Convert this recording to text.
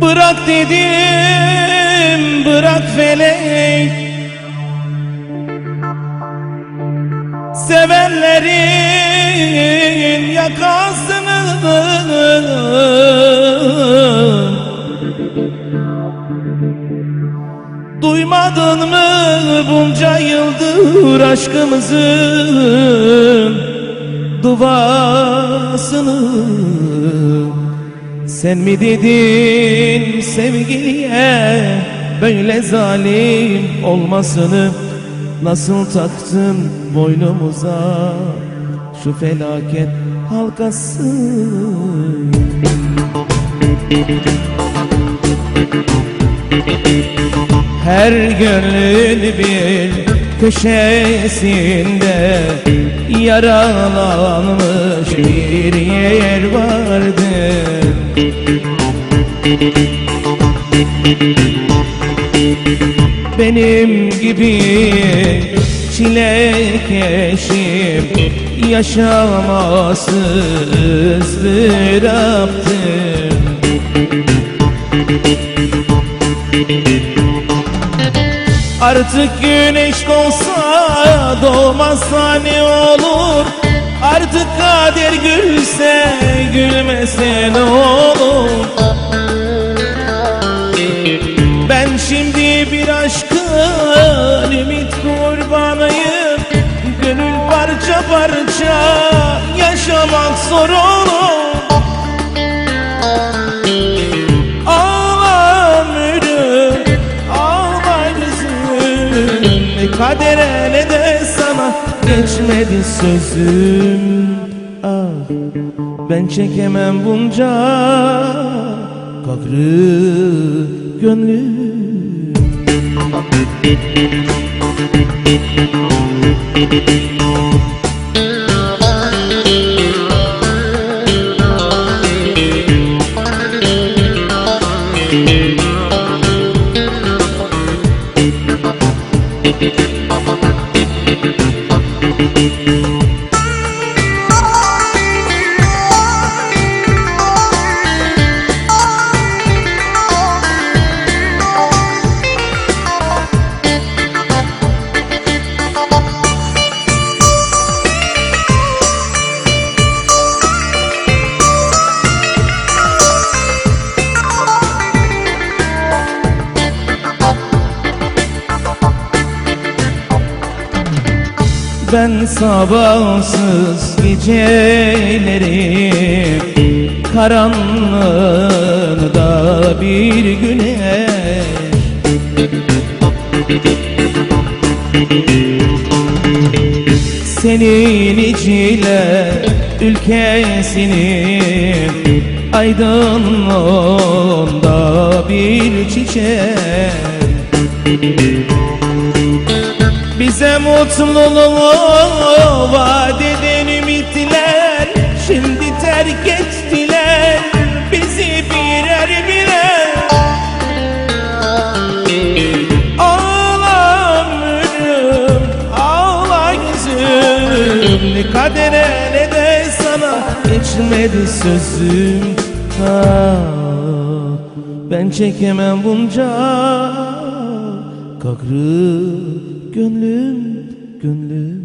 Bırak dedim bırak felek Sevenlerin yakasını Duymadın mı bunca yıldır aşkımızın duasını Sen mi dedin sevgiliye böyle zalim olmasını Nasıl taktın boynumuza şu felaket halkası? Her gönlün bir köşesinde Yaralanmış bir yer vardır Benim gibi çilekeşim Yaşaması ızdıraptır Artık güneş doğsa doğmazsa ne olur? Artık kader gülse gülmese ne olur parça parça yaşamak zor olur. Ağla müdür, ağla gözüm Ne kadere ne de sana geçmedi sözüm. Ah ben çekemem bunca kahrı gönlüm Thank you. Ben sabahsız geceleri Karanlığında bir güneş Senin içiyle ülkesinin Aydınlığında bir çiçek bize mutluluğu vaat eden ümitler Şimdi terk ettiler. Bizi birer birer Ağla ömrüm, ağla gözüm Ne kadere ne de sana geçmedi sözüm. Ah, Ben çekemem bunca kahrı gönlüm gönlüm